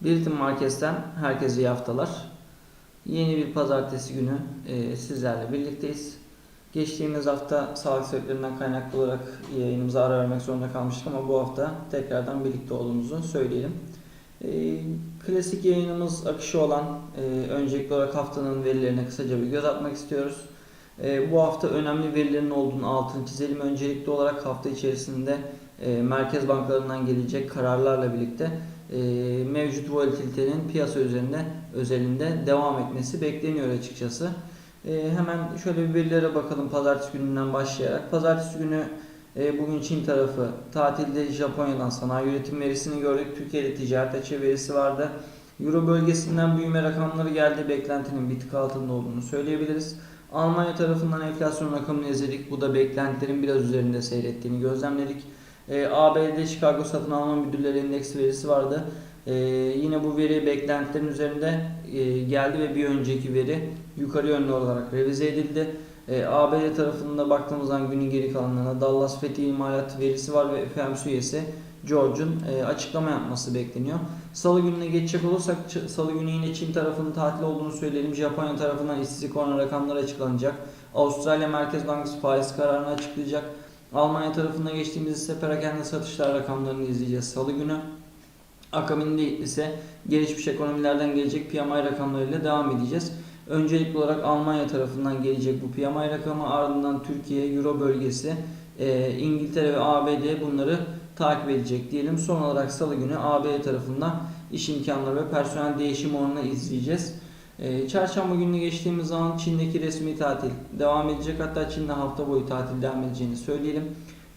Biritim Market'ten herkese iyi haftalar. Yeni bir pazartesi günü e, sizlerle birlikteyiz. Geçtiğimiz hafta sağlık sebeplerinden kaynaklı olarak yayınımıza ara vermek zorunda kalmıştık ama bu hafta tekrardan birlikte olduğumuzu söyleyelim. E, klasik yayınımız akışı olan e, öncelikli olarak haftanın verilerine kısaca bir göz atmak istiyoruz. E, bu hafta önemli verilerin olduğunu altını çizelim. Öncelikli olarak hafta içerisinde e, merkez bankalarından gelecek kararlarla birlikte e, mevcut volatilitenin piyasa üzerinde özelinde devam etmesi bekleniyor açıkçası. E, hemen şöyle bir verilere bakalım pazartesi gününden başlayarak. Pazartesi günü e, bugün Çin tarafı tatilde Japonya'dan sanayi üretim verisini gördük. Türkiye'de ticaret açığı verisi vardı. Euro bölgesinden büyüme rakamları geldi. Beklentinin bir tık altında olduğunu söyleyebiliriz. Almanya tarafından enflasyon rakamını izledik. Bu da beklentilerin biraz üzerinde seyrettiğini gözlemledik. E, ABD Chicago Satın Alma Müdürleri Endeksi verisi vardı. E, yine bu veri beklentilerin üzerinde e, geldi ve bir önceki veri yukarı yönlü olarak revize edildi. E, ABD tarafında baktığımızdan günün geri kalanlarına Dallas Fethi imalat verisi var ve FOMC üyesi George'un e, açıklama yapması bekleniyor. Salı gününe geçecek olursak Salı günü yine Çin tarafının tatil olduğunu söyleyelim. Japonya tarafından işsizlik oranı rakamları açıklanacak. Avustralya Merkez Bankası faiz kararını açıklayacak. Almanya tarafında geçtiğimiz ise perakende satışlar rakamlarını izleyeceğiz Salı günü. Akabinde ise gelişmiş ekonomilerden gelecek PMI rakamlarıyla devam edeceğiz. Öncelikli olarak Almanya tarafından gelecek bu PMI rakamı ardından Türkiye, Euro bölgesi, e, İngiltere ve ABD bunları takip edecek diyelim. Son olarak Salı günü ABD tarafından iş imkanları ve personel değişim oranını izleyeceğiz. E, Çarşamba gününe geçtiğimiz zaman Çin'deki resmi tatil devam edecek. Hatta Çin'de hafta boyu tatil devam edeceğini söyleyelim.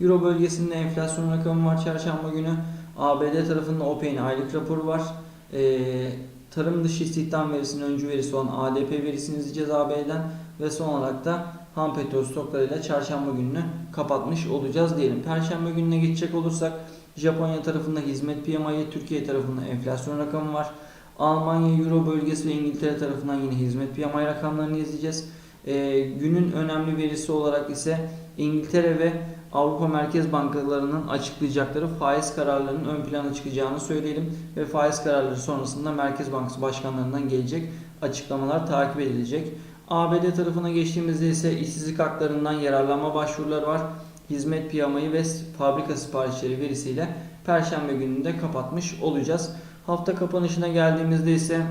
Euro bölgesinde enflasyon rakamı var çarşamba günü. ABD tarafında OPEC'in aylık raporu var. E, tarım dışı istihdam verisinin öncü verisi olan ADP verisini izleyeceğiz AB'den. Ve son olarak da ham petrol stoklarıyla çarşamba gününü kapatmış olacağız diyelim. Perşembe gününe geçecek olursak Japonya tarafında hizmet PMI, Türkiye tarafında enflasyon rakamı var. Almanya, Euro bölgesi ve İngiltere tarafından yine hizmet PMI rakamlarını izleyeceğiz. Ee, günün önemli verisi olarak ise İngiltere ve Avrupa Merkez Bankalarının açıklayacakları faiz kararlarının ön plana çıkacağını söyleyelim ve faiz kararları sonrasında Merkez Bankası başkanlarından gelecek açıklamalar takip edilecek. ABD tarafına geçtiğimizde ise işsizlik haklarından yararlanma başvuruları var. Hizmet PMI ve fabrika siparişleri verisiyle Perşembe gününde kapatmış olacağız. Hafta kapanışına geldiğimizde ise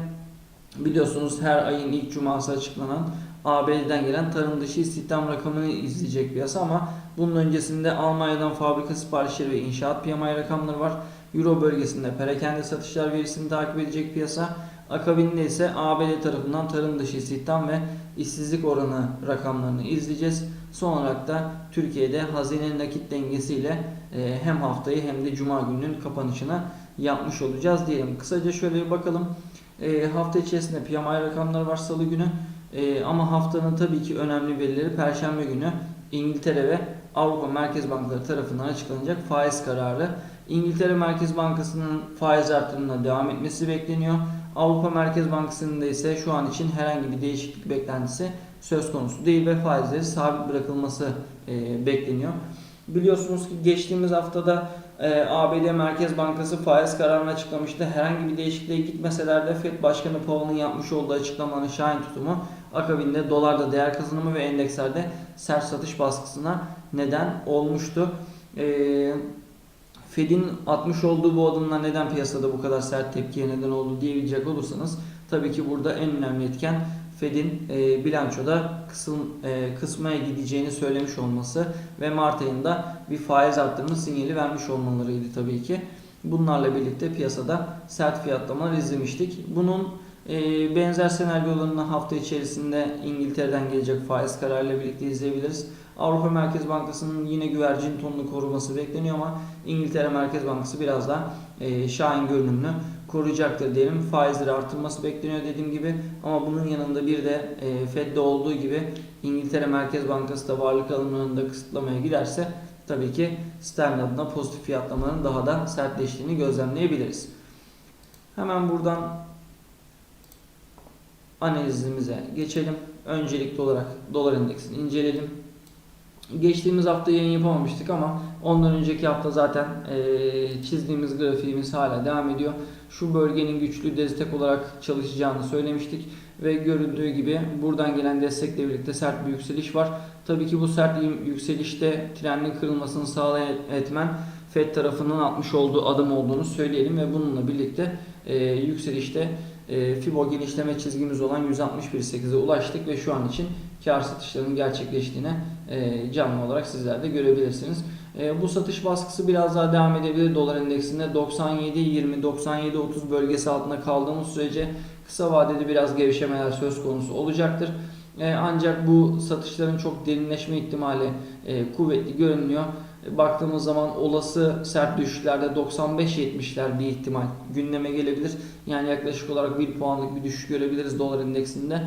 biliyorsunuz her ayın ilk cuması açıklanan ABD'den gelen tarım dışı istihdam rakamını izleyecek piyasa ama bunun öncesinde Almanya'dan fabrika siparişleri ve inşaat PMI rakamları var. Euro bölgesinde perakende satışlar verisini takip edecek piyasa. Akabinde ise ABD tarafından tarım dışı istihdam ve işsizlik oranı rakamlarını izleyeceğiz. Son olarak da Türkiye'de hazine nakit dengesiyle e, hem haftayı hem de cuma gününün kapanışına yapmış olacağız diyelim. Kısaca şöyle bir bakalım. E, hafta içerisinde PMI rakamları var salı günü. E, ama haftanın tabii ki önemli verileri Perşembe günü İngiltere ve Avrupa Merkez Bankaları tarafından açıklanacak faiz kararı. İngiltere Merkez Bankası'nın faiz artırımına devam etmesi bekleniyor. Avrupa Merkez Bankası'nın da ise şu an için herhangi bir değişiklik beklentisi söz konusu değil ve faizleri sabit bırakılması e, bekleniyor. Biliyorsunuz ki geçtiğimiz haftada e, ABD Merkez Bankası faiz kararını açıklamıştı. Herhangi bir değişikliğe gitmeseler de FED Başkanı Powell'ın yapmış olduğu açıklamanın şahin tutumu akabinde dolarda değer kazanımı ve endekslerde sert satış baskısına neden olmuştu. E, Fed'in atmış olduğu bu adımlar neden piyasada bu kadar sert tepkiye neden oldu diyebilecek olursanız tabii ki burada en önemli etken Fed'in e, bilançoda kısım, e, kısmaya gideceğini söylemiş olması ve Mart ayında bir faiz arttırma sinyali vermiş olmalarıydı tabii ki. Bunlarla birlikte piyasada sert fiyatlamalar izlemiştik. Bunun e, benzer senaryolarını hafta içerisinde İngiltere'den gelecek faiz kararıyla birlikte izleyebiliriz. Avrupa Merkez Bankası'nın yine güvercin tonunu koruması bekleniyor ama İngiltere Merkez Bankası biraz daha e, şahin görünümlü koruyacaktır diyelim. Faizleri artırması bekleniyor dediğim gibi ama bunun yanında bir de e, Fed'de olduğu gibi İngiltere Merkez Bankası da varlık alımlarını da kısıtlamaya giderse tabii ki adına pozitif fiyatlamaların daha da sertleştiğini gözlemleyebiliriz. Hemen buradan analizimize geçelim. Öncelikli olarak dolar endeksini inceleyelim. Geçtiğimiz hafta yayın yapamamıştık ama ondan önceki hafta zaten eee, çizdiğimiz grafiğimiz hala devam ediyor. Şu bölgenin güçlü destek olarak çalışacağını söylemiştik ve görüldüğü gibi buradan gelen destekle birlikte sert bir yükseliş var. Tabii ki bu sert yükselişte trendin kırılmasını sağlayan etmen FED tarafından atmış olduğu adım olduğunu söyleyelim ve bununla birlikte eee, yükselişte eee, Fibo genişleme çizgimiz olan 161.8'e ulaştık ve şu an için kar satışlarının gerçekleştiğine e, canlı olarak sizler de görebilirsiniz. E, bu satış baskısı biraz daha devam edebilir. Dolar endeksinde 97-20, 97-30 bölgesi altında kaldığımız sürece kısa vadede biraz gevşemeler söz konusu olacaktır. E, ancak bu satışların çok derinleşme ihtimali kuvvetli görünüyor. Baktığımız zaman olası sert düşüşlerde 95-70'ler bir ihtimal gündeme gelebilir. Yani yaklaşık olarak 1 puanlık bir düşüş görebiliriz dolar endeksinde.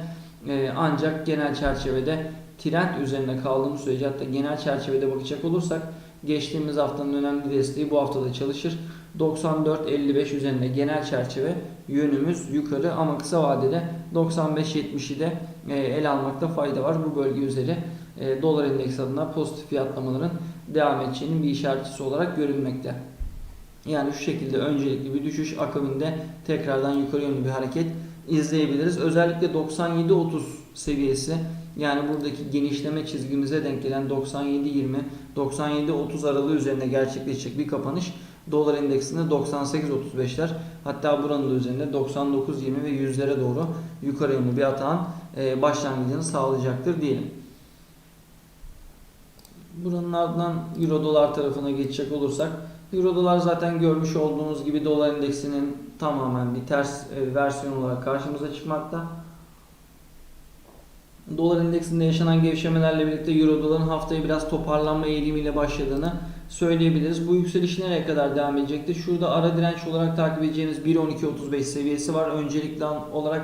Ancak genel çerçevede trend üzerinde kaldığımız sürece hatta genel çerçevede bakacak olursak geçtiğimiz haftanın önemli desteği bu haftada çalışır. 94-55 üzerinde genel çerçeve yönümüz yukarı ama kısa vadede 95-70'i de e, ele almakta fayda var. Bu bölge üzeri e, dolar endeks adına pozitif fiyatlamaların devam edeceğinin bir işaretçisi olarak görünmekte. Yani şu şekilde öncelikli bir düşüş akabinde tekrardan yukarı yönlü bir hareket izleyebiliriz. Özellikle 97-30 seviyesi yani buradaki genişleme çizgimize denk gelen 97-20, 97-30 aralığı üzerinde gerçekleşecek bir kapanış dolar endeksinde 98-35'ler hatta buranın da üzerinde 99-20 ve 100'lere doğru yukarı yönlü bir atağın e, başlangıcını sağlayacaktır diyelim. Buranın ardından Euro dolar tarafına geçecek olursak Euro dolar zaten görmüş olduğunuz gibi dolar endeksinin tamamen bir ters e, versiyon olarak karşımıza çıkmakta. Dolar endeksinde yaşanan gevşemelerle birlikte Euro doların haftaya biraz toparlanma eğilimiyle başladığını söyleyebiliriz. Bu yükseliş nereye kadar devam edecektir? Şurada ara direnç olarak takip edeceğimiz 1.12.35 seviyesi var. Öncelikli olarak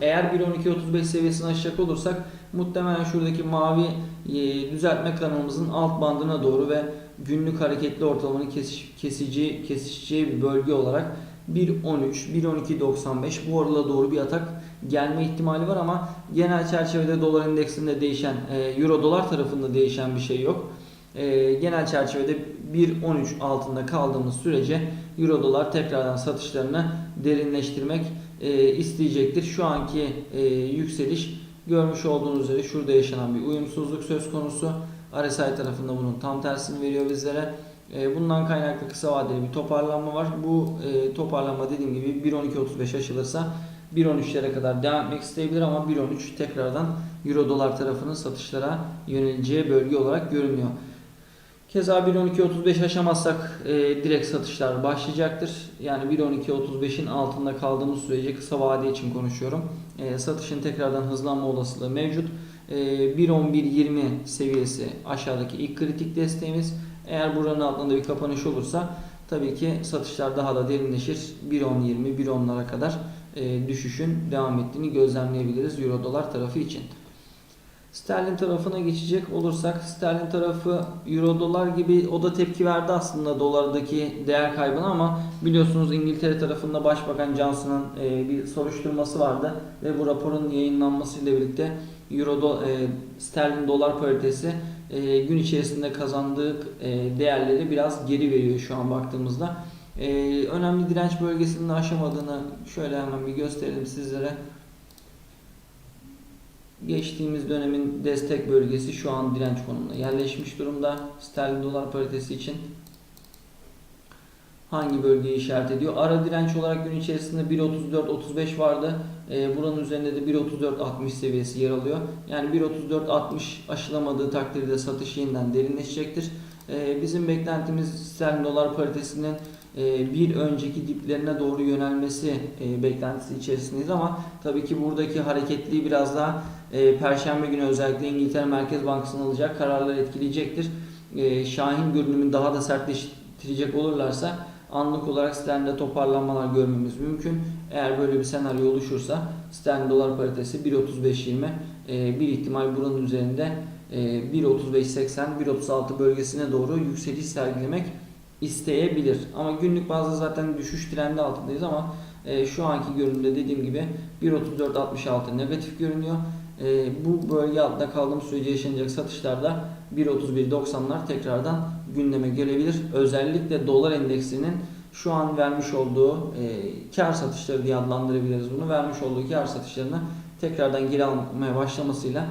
eğer 1.12.35 seviyesini aşacak olursak muhtemelen şuradaki mavi e, düzeltme kanalımızın alt bandına doğru ve günlük hareketli ortalamanın kesiş, kesici, kesişeceği bir bölge olarak 1.13, 1.12.95 bu arada doğru bir atak gelme ihtimali var ama genel çerçevede dolar endeksinde değişen, e, euro dolar tarafında değişen bir şey yok. E, genel çerçevede 1.13 altında kaldığımız sürece euro dolar tekrardan satışlarını derinleştirmek e, isteyecektir. Şu anki yükseliş görmüş olduğunuz üzere şurada yaşanan bir uyumsuzluk söz konusu. RSI tarafında bunun tam tersini veriyor bizlere. Bundan kaynaklı kısa vadeli bir toparlanma var. Bu toparlanma dediğim gibi 1.12.35 aşılırsa 1.13'lere kadar devam etmek isteyebilir ama 1.13 tekrardan Euro dolar tarafının satışlara yöneleceği bölge olarak görünüyor. Keza 1.12.35 aşamazsak e, direkt satışlar başlayacaktır. Yani 1.12.35'in altında kaldığımız sürece kısa vade için konuşuyorum. E, satışın tekrardan hızlanma olasılığı mevcut. E, 1.11.20 seviyesi aşağıdaki ilk kritik desteğimiz. Eğer buranın altında bir kapanış olursa tabii ki satışlar daha da derinleşir. 1.10.20, 1.10'lara kadar e, düşüşün devam ettiğini gözlemleyebiliriz Euro dolar tarafı için. Sterlin tarafına geçecek olursak sterlin tarafı euro dolar gibi o da tepki verdi aslında dolardaki değer kaybına ama biliyorsunuz İngiltere tarafında Başbakan Johnson'ın e, bir soruşturması vardı ve bu raporun yayınlanmasıyla birlikte euro do, e, sterlin dolar paritesi e, gün içerisinde kazandığı e, değerleri biraz geri veriyor şu an baktığımızda. E, önemli direnç bölgesini aşamadığını şöyle hemen bir gösterelim sizlere. Geçtiğimiz dönemin destek bölgesi şu an direnç konumuna yerleşmiş durumda. Sterlin dolar paritesi için hangi bölgeyi işaret ediyor? Ara direnç olarak gün içerisinde 1.34-35 vardı. E, buranın üzerinde de 1.34-60 seviyesi yer alıyor. Yani 1.34-60 aşılamadığı takdirde satış yeniden derinleşecektir. E, bizim beklentimiz sterlin dolar paritesinin bir önceki diplerine doğru yönelmesi e, beklentisi içerisindeyiz ama tabii ki buradaki hareketliği biraz daha e, Perşembe günü özellikle İngiltere Merkez Bankası'nın alacak kararlar etkileyecektir. Şahin görünümünü daha da sertleştirecek olurlarsa anlık olarak sterlinde toparlanmalar görmemiz mümkün. Eğer böyle bir senaryo oluşursa sterlin dolar paritesi 1.35.20 bir ihtimal buranın üzerinde 1.35.80 1.36 bölgesine doğru yükseliş sergilemek isteyebilir. Ama günlük bazda zaten düşüş trendi altındayız ama e, şu anki görünümde dediğim gibi 1.34.66 negatif görünüyor. e, bu bölge altında kaldığımız sürece yaşanacak satışlarda 1.31.90'lar tekrardan gündeme gelebilir. Özellikle dolar endeksinin şu an vermiş olduğu e, kar satışları diye adlandırabiliriz bunu. Vermiş olduğu kar satışlarına tekrardan geri almaya başlamasıyla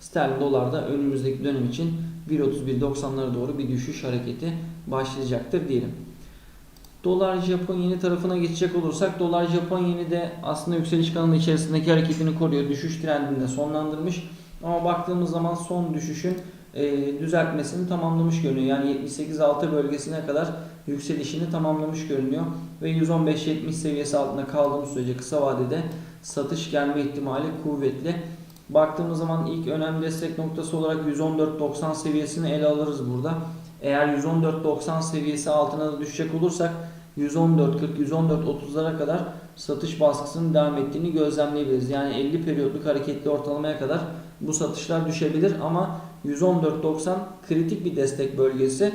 sterlin dolarda önümüzdeki dönem için 1.31.90'lara doğru bir düşüş hareketi başlayacaktır diyelim. Dolar Japon yeni tarafına geçecek olursak dolar Japon yeni de aslında yükseliş kanalı içerisindeki hareketini koruyor. Düşüş trendinde sonlandırmış. Ama baktığımız zaman son düşüşün e, düzeltmesini tamamlamış görünüyor. Yani 78.6 bölgesine kadar yükselişini tamamlamış görünüyor. Ve 115.70 seviyesi altında kaldığımız sürece kısa vadede satış gelme ihtimali kuvvetli. Baktığımız zaman ilk önemli destek noktası olarak 114.90 seviyesini ele alırız burada. Eğer 114.90 seviyesi altına da düşecek olursak 114.40, 114.30'lara kadar satış baskısının devam ettiğini gözlemleyebiliriz. Yani 50 periyotluk hareketli ortalamaya kadar bu satışlar düşebilir ama 114.90 kritik bir destek bölgesi.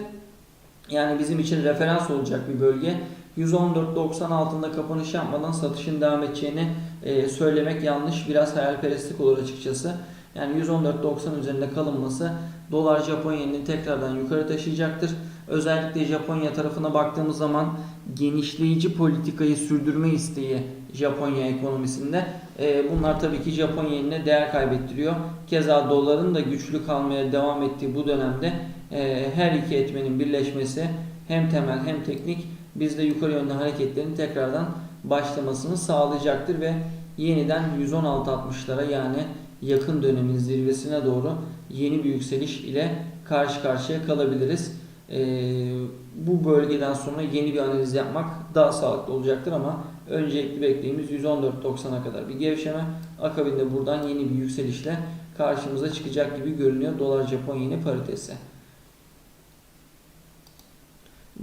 Yani bizim için referans olacak bir bölge. 114.90 altında kapanış yapmadan satışın devam edeceğini e, söylemek yanlış. Biraz hayalperestlik olur açıkçası. Yani 114.90 üzerinde kalınması dolar Japon yenini tekrardan yukarı taşıyacaktır. Özellikle Japonya tarafına baktığımız zaman genişleyici politikayı sürdürme isteği Japonya ekonomisinde. E, bunlar tabii ki Japon yenine değer kaybettiriyor. Keza doların da güçlü kalmaya devam ettiği bu dönemde e, her iki etmenin birleşmesi hem temel hem teknik bizde yukarı yönlü hareketlerin tekrardan başlamasını sağlayacaktır ve yeniden 116.60'lara yani yakın dönemin zirvesine doğru yeni bir yükseliş ile karşı karşıya kalabiliriz. Ee, bu bölgeden sonra yeni bir analiz yapmak daha sağlıklı olacaktır ama öncelikli beklediğimiz 114.90'a kadar bir gevşeme akabinde buradan yeni bir yükselişle karşımıza çıkacak gibi görünüyor dolar Japon yeni paritesi.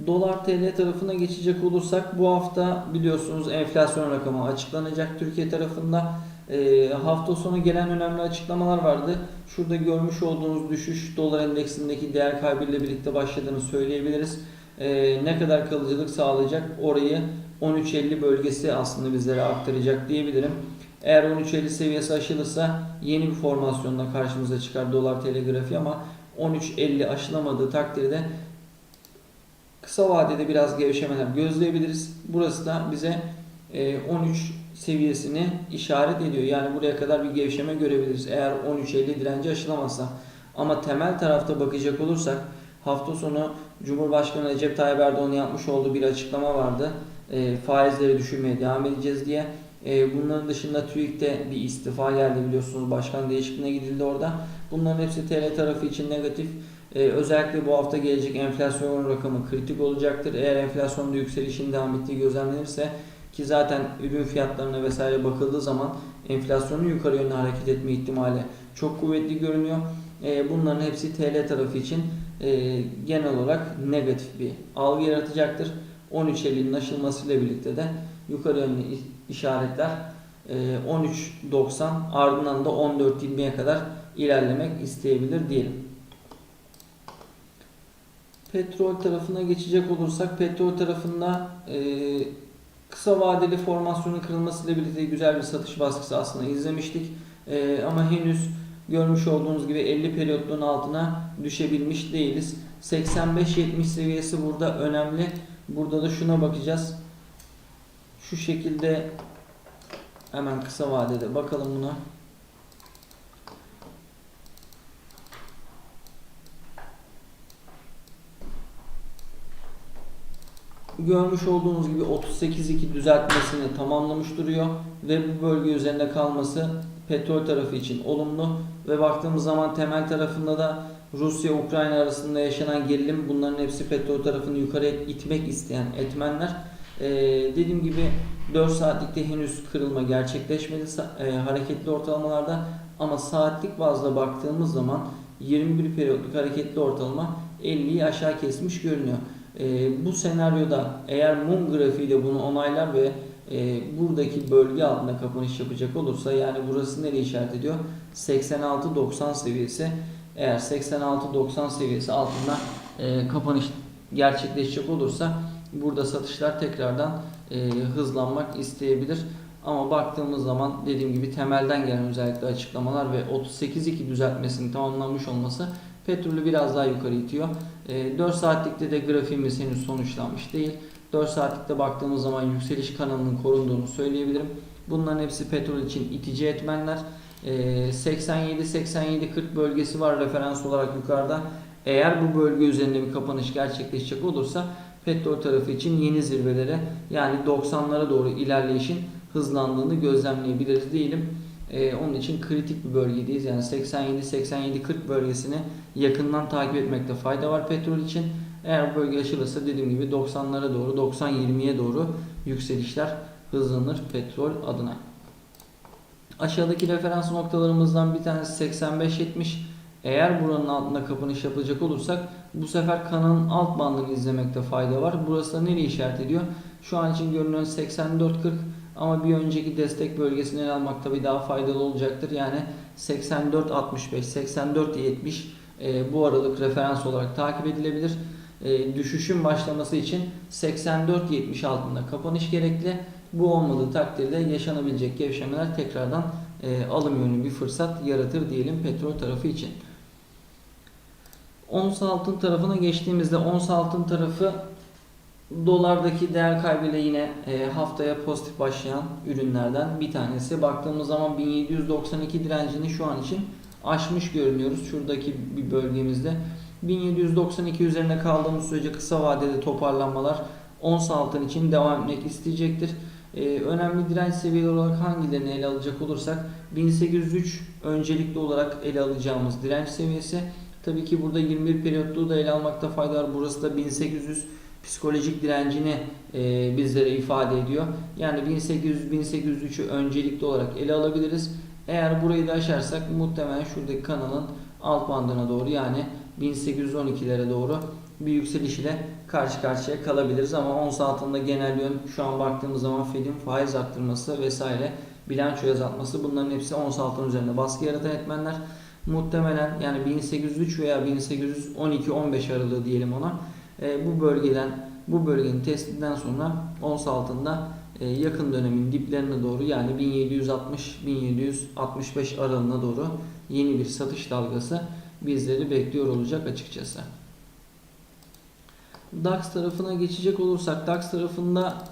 Dolar TL tarafına geçecek olursak bu hafta biliyorsunuz enflasyon rakamı açıklanacak Türkiye tarafında. E, hafta sonu gelen önemli açıklamalar vardı. Şurada görmüş olduğunuz düşüş dolar endeksindeki değer kaybıyla birlikte başladığını söyleyebiliriz. E, ne kadar kalıcılık sağlayacak orayı 13.50 bölgesi aslında bizlere aktaracak diyebilirim. Eğer 13.50 seviyesi aşılırsa yeni bir formasyonla karşımıza çıkar dolar TL ama 13.50 aşılamadığı takdirde kısa vadede biraz gevşemeler gözleyebiliriz. Burası da bize 13 seviyesini işaret ediyor. Yani buraya kadar bir gevşeme görebiliriz. Eğer 13.50 direnci aşılamazsa. Ama temel tarafta bakacak olursak hafta sonu Cumhurbaşkanı Recep Tayyip Erdoğan'ın yapmış olduğu bir açıklama vardı. E, faizleri düşürmeye devam edeceğiz diye. E, bunların dışında TÜİK'te bir istifa geldi biliyorsunuz. Başkan değişikliğine gidildi orada. Bunların hepsi TL tarafı için negatif. Ee, özellikle bu hafta gelecek enflasyon rakamı kritik olacaktır. Eğer enflasyonda yükselişin devam ettiği gözlemlenirse ki zaten ürün fiyatlarına vesaire bakıldığı zaman enflasyonun yukarı yönlü hareket etme ihtimali çok kuvvetli görünüyor. Ee, bunların hepsi TL tarafı için e, genel olarak negatif bir algı yaratacaktır. 13.50'nin aşılmasıyla birlikte de yukarı yönlü işaretler e, 13.90 ardından da 14.20'ye kadar ilerlemek isteyebilir diyelim. Petrol tarafına geçecek olursak petrol tarafında e, kısa vadeli formasyonun kırılmasıyla birlikte güzel bir satış baskısı aslında izlemiştik. E, ama henüz görmüş olduğunuz gibi 50 periyotluğun altına düşebilmiş değiliz. 85-70 seviyesi burada önemli. Burada da şuna bakacağız. Şu şekilde hemen kısa vadede bakalım buna. Görmüş olduğunuz gibi 38.2 düzeltmesini tamamlamış duruyor ve bu bölge üzerinde kalması petrol tarafı için olumlu ve baktığımız zaman temel tarafında da Rusya Ukrayna arasında yaşanan gerilim bunların hepsi petrol tarafını yukarı itmek isteyen etmenler. Ee, dediğim gibi 4 saatlikte henüz kırılma gerçekleşmedi e, hareketli ortalamalarda ama saatlik bazda baktığımız zaman 21 periyotluk hareketli ortalama 50'yi aşağı kesmiş görünüyor. E, bu senaryoda eğer mum grafiği de bunu onaylar ve e, buradaki bölge altında kapanış yapacak olursa yani burası nereye işaret ediyor? 86-90 seviyesi. Eğer 86-90 seviyesi altında e, kapanış gerçekleşecek olursa burada satışlar tekrardan e, hızlanmak isteyebilir. Ama baktığımız zaman dediğim gibi temelden gelen özellikle açıklamalar ve 38.2 düzeltmesinin tamamlanmış olması petrolü biraz daha yukarı itiyor. E, 4 saatlikte de grafiğimiz henüz sonuçlanmış değil. 4 saatlikte baktığımız zaman yükseliş kanalının korunduğunu söyleyebilirim. Bunların hepsi petrol için itici etmenler. E, 87-87-40 bölgesi var referans olarak yukarıda. Eğer bu bölge üzerinde bir kapanış gerçekleşecek olursa petrol tarafı için yeni zirvelere yani 90'lara doğru ilerleyişin hızlandığını gözlemleyebiliriz diyelim. Ee, onun için kritik bir bölgedeyiz. Yani 87-87-40 bölgesini yakından takip etmekte fayda var petrol için. Eğer bu bölge aşılırsa dediğim gibi 90'lara doğru 90-20'ye doğru yükselişler hızlanır petrol adına. Aşağıdaki referans noktalarımızdan bir tanesi 85-70. Eğer buranın altında kapanış yapacak olursak bu sefer kanalın alt bandını izlemekte fayda var. Burası da nereye işaret ediyor? Şu an için görünen 84-40 ama bir önceki destek bölgesini ele almak tabii daha faydalı olacaktır. Yani 84-65, 84-70 e, bu aralık referans olarak takip edilebilir. E, düşüşün başlaması için 84-70 altında kapanış gerekli. Bu olmadığı takdirde yaşanabilecek gevşemeler tekrardan e, alım yönlü bir fırsat yaratır diyelim petrol tarafı için. Ons altın tarafına geçtiğimizde ons altın tarafı dolardaki değer kaybıyla yine e, haftaya pozitif başlayan ürünlerden bir tanesi. Baktığımız zaman 1792 direncini şu an için aşmış görünüyoruz. Şuradaki bir bölgemizde. 1792 üzerine kaldığımız sürece kısa vadede toparlanmalar ons altın için devam etmek isteyecektir. Ee, önemli direnç seviyeleri olarak hangilerini ele alacak olursak 1803 öncelikli olarak ele alacağımız direnç seviyesi. Tabii ki burada 21 periyotluğu da ele almakta fayda var. Burası da 1800 psikolojik direncini e, bizlere ifade ediyor. Yani 1800-1803'ü öncelikli olarak ele alabiliriz. Eğer burayı da aşarsak muhtemelen şuradaki kanalın alt bandına doğru yani 1812'lere doğru bir yükseliş ile karşı karşıya kalabiliriz ama ons altında genel yön şu an baktığımız zaman Fed'in faiz arttırması vesaire bilanço azaltması bunların hepsi ons altın üzerinde baskı yaratan etmenler. Muhtemelen yani 1803 veya 1812-15 aralığı diyelim ona e, bu bölgeden bu bölgenin testinden sonra ons altında e, yakın dönemin diplerine doğru yani 1760-1765 aralığına doğru yeni bir satış dalgası bizleri bekliyor olacak açıkçası. DAX tarafına geçecek olursak DAX tarafında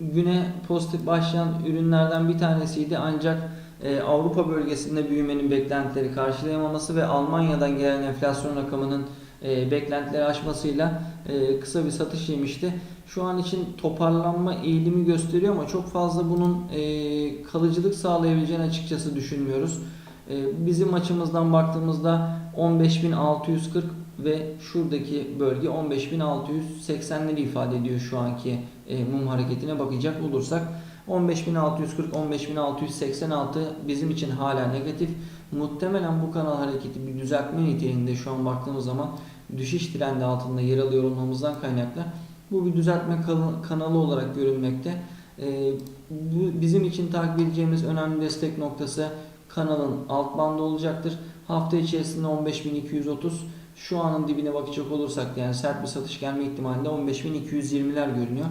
güne pozitif başlayan ürünlerden bir tanesiydi ancak e, Avrupa bölgesinde büyümenin beklentileri karşılayamaması ve Almanya'dan gelen enflasyon rakamının e, beklentileri aşmasıyla e, kısa bir satış yemişti. Şu an için toparlanma eğilimi gösteriyor ama çok fazla bunun e, kalıcılık sağlayabileceğini açıkçası düşünmüyoruz. E, bizim açımızdan baktığımızda 15.640 ve şuradaki bölge 15.680'leri ifade ediyor şu anki e, mum hareketine bakacak olursak. 15.640-15.686 bizim için hala negatif. Muhtemelen bu kanal hareketi bir düzeltme niteliğinde şu an baktığımız zaman düşüş trendi altında yer alıyor olmamızdan kaynaklı. Bu bir düzeltme kanalı olarak görünmekte. E, bu bizim için takip edeceğimiz önemli destek noktası kanalın alt bandı olacaktır. Hafta içerisinde 15.230 şu anın dibine bakacak olursak yani sert bir satış gelme ihtimalinde 15.220'ler görünüyor.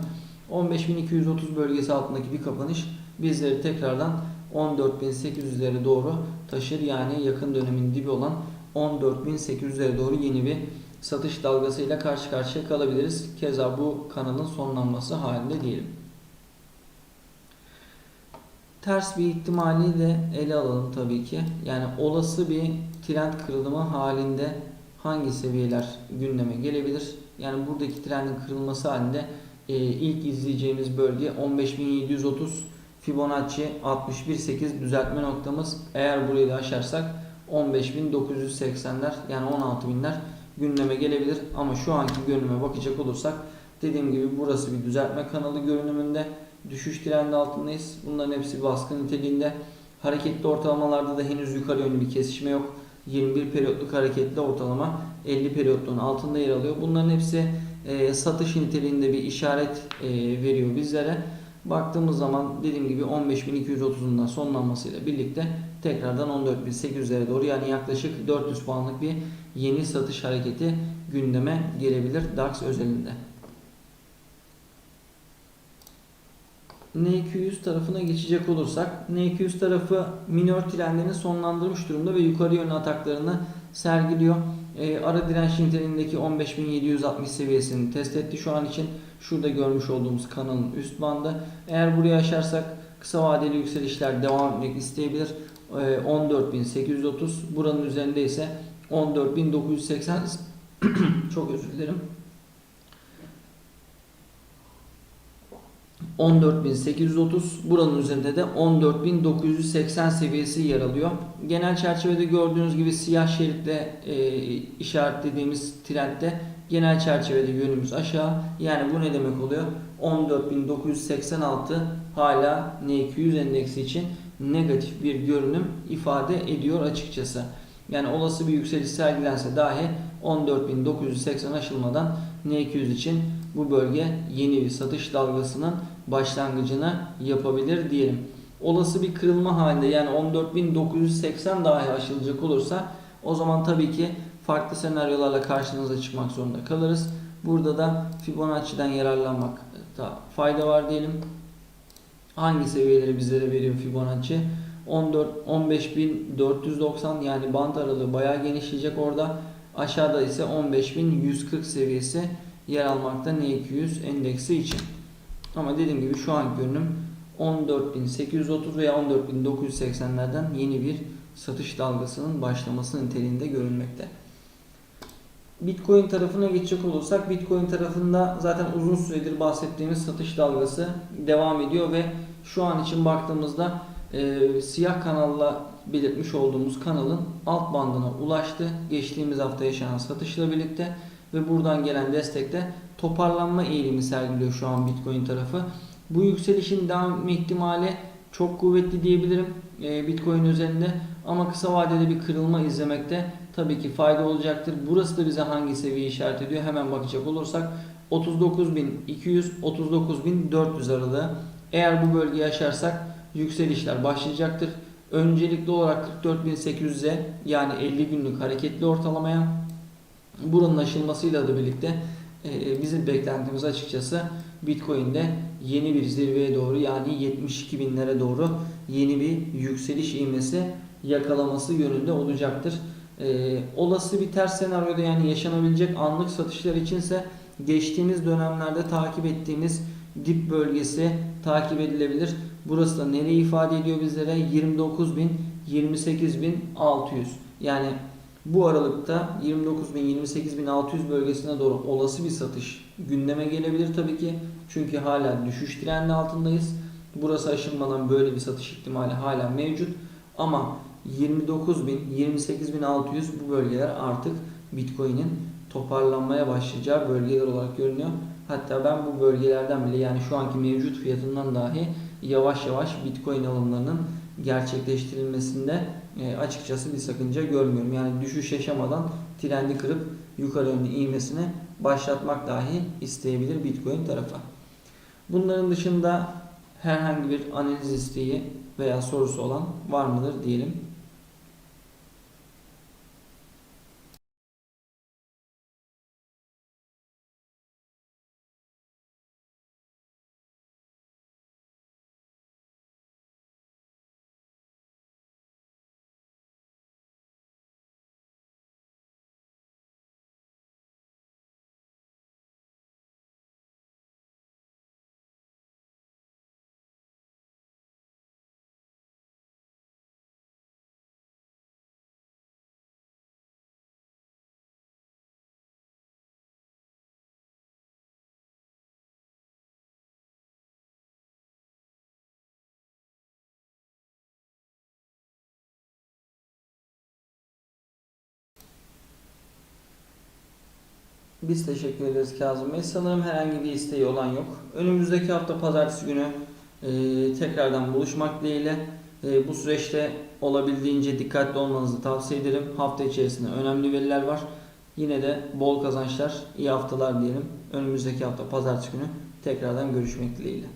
15.230 bölgesi altındaki bir kapanış bizleri tekrardan 14.800'lere doğru taşır. Yani yakın dönemin dibi olan 14.800'lere doğru yeni bir satış dalgasıyla karşı karşıya kalabiliriz. Keza bu kanalın sonlanması halinde diyelim. Ters bir ihtimali de ele alalım tabii ki. Yani olası bir trend kırılımı halinde hangi seviyeler gündeme gelebilir? Yani buradaki trendin kırılması halinde e, ilk izleyeceğimiz bölge 15.730 Fibonacci 61.8 düzeltme noktamız. Eğer burayı da aşarsak 15.980'ler yani 16.000'ler gündeme gelebilir. Ama şu anki görünüme bakacak olursak dediğim gibi burası bir düzeltme kanalı görünümünde. Düşüş trendi altındayız. Bunların hepsi baskı niteliğinde. Hareketli ortalamalarda da henüz yukarı yönlü bir kesişme yok. 21 periyotluk hareketli ortalama 50 periyotluğun altında yer alıyor. Bunların hepsi e, satış niteliğinde bir işaret e, veriyor bizlere. Baktığımız zaman dediğim gibi 15.230'undan sonlanmasıyla birlikte tekrardan 14.800'lere doğru yani yaklaşık 400 puanlık bir yeni satış hareketi gündeme gelebilir DAX özelinde. N200 tarafına geçecek olursak N200 tarafı minör trendlerini sonlandırmış durumda ve yukarı yönlü ataklarını sergiliyor. E, ara direnç niteliğindeki 15.760 seviyesini test etti şu an için. Şurada görmüş olduğumuz kanalın üst bandı. Eğer burayı aşarsak kısa vadeli yükselişler devam etmek isteyebilir. E, 14.830 buranın üzerinde ise 14.980 çok özür dilerim. 14.830 buranın üzerinde de 14.980 seviyesi yer alıyor. Genel çerçevede gördüğünüz gibi siyah şeritle e, işaretlediğimiz trendde genel çerçevede yönümüz aşağı. Yani bu ne demek oluyor? 14.986 hala N200 endeksi için negatif bir görünüm ifade ediyor açıkçası. Yani olası bir yükseliş sergilense dahi 14.980 aşılmadan N200 için bu bölge yeni bir satış dalgasının başlangıcını yapabilir diyelim. Olası bir kırılma halinde yani 14.980 dahi aşılacak olursa o zaman tabii ki farklı senaryolarla karşınıza çıkmak zorunda kalırız. Burada da Fibonacci'den yararlanmakta fayda var diyelim. Hangi seviyeleri bizlere veriyor Fibonacci? 14 15490 yani band aralığı bayağı genişleyecek orada. Aşağıda ise 15140 seviyesi yer almakta N200 endeksi için. Ama dediğim gibi şu an görünüm 14.830 veya 14.980'lerden yeni bir satış dalgasının başlaması niteliğinde görünmekte. Bitcoin tarafına geçecek olursak Bitcoin tarafında zaten uzun süredir bahsettiğimiz satış dalgası devam ediyor ve şu an için baktığımızda e, siyah kanalla belirtmiş olduğumuz kanalın alt bandına ulaştı. Geçtiğimiz hafta yaşanan satışla birlikte ve buradan gelen destekte toparlanma eğilimi sergiliyor şu an Bitcoin tarafı. Bu yükselişin devam ihtimali çok kuvvetli diyebilirim e, Bitcoin üzerinde ama kısa vadede bir kırılma izlemekte tabii ki fayda olacaktır. Burası da bize hangi seviye işaret ediyor hemen bakacak olursak 39.200 39.400 aralığı. Eğer bu bölgeyi aşarsak yükselişler başlayacaktır. Öncelikli olarak 44.800'e yani 50 günlük hareketli ortalamaya buranın aşılmasıyla da birlikte e, bizim beklentimiz açıkçası Bitcoin'de yeni bir zirveye doğru yani 72 binlere doğru yeni bir yükseliş ivmesi yakalaması yönünde olacaktır. E, olası bir ters senaryoda yani yaşanabilecek anlık satışlar içinse geçtiğimiz dönemlerde takip ettiğimiz dip bölgesi takip edilebilir. Burası da nereyi ifade ediyor bizlere? 29.000 28.600 yani bu aralıkta 29.000-28.600 bölgesine doğru olası bir satış gündeme gelebilir tabii ki. Çünkü hala düşüş trendi altındayız. Burası aşınmadan böyle bir satış ihtimali hala mevcut. Ama 29.000-28.600 bu bölgeler artık Bitcoin'in toparlanmaya başlayacağı bölgeler olarak görünüyor. Hatta ben bu bölgelerden bile yani şu anki mevcut fiyatından dahi yavaş yavaş Bitcoin alımlarının gerçekleştirilmesinde e, açıkçası bir sakınca görmüyorum. Yani düşüş yaşamadan trendi kırıp yukarı yönlü ivmesini başlatmak dahi isteyebilir Bitcoin tarafı. Bunların dışında herhangi bir analiz isteği veya sorusu olan var mıdır diyelim. Biz teşekkür ederiz Kazım Bey. Sanırım herhangi bir isteği olan yok. Önümüzdeki hafta pazartesi günü e, tekrardan buluşmak dileğiyle. E, bu süreçte olabildiğince dikkatli olmanızı tavsiye ederim. Hafta içerisinde önemli veriler var. Yine de bol kazançlar, iyi haftalar diyelim. Önümüzdeki hafta pazartesi günü tekrardan görüşmek dileğiyle.